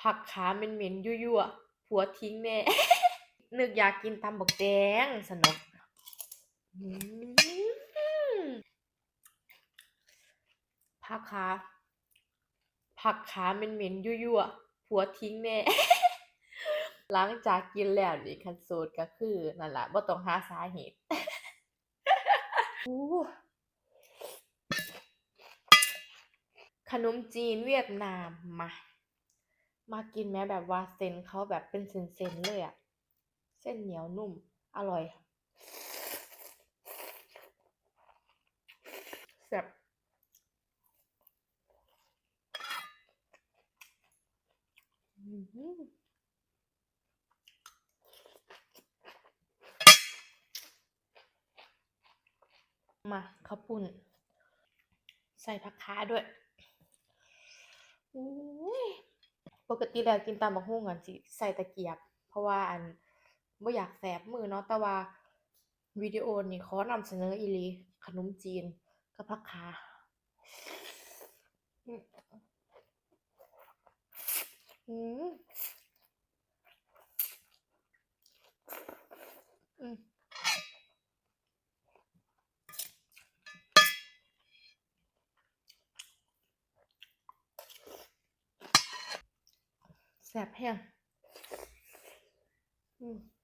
ผักขาเหม็นๆยั่วๆผัวทิ้งแน่ นึกอยากกินตำบักแดงสนุกผักขาผักขาเหม็นๆยั่วๆผัวทิ้งแน่หลังจากกินแล้วนี่คันโสดก็คือนั่นแหละบ่ต้องหาสาเหตุขนมจีนเวียดนามมา มากินแม้แบบว่าเส้นเขาแบบเป็นเส้นๆเลยอะเส้นเหนียวนุ่ม อร่อยแซ่บมาข้าวปุ้นใส่ผักขาด้วย อุ้ย ปกติแล้วกินตำบักฮุ่งอะสิใส่ตะเกียบ เพราะว่าอันบ่อยากแสบมือเนาะแต่ว่าวิดีโอนี่ขอนำเสนออีหลีขนมจีนกับผักขาอืม แสบแห้งอืม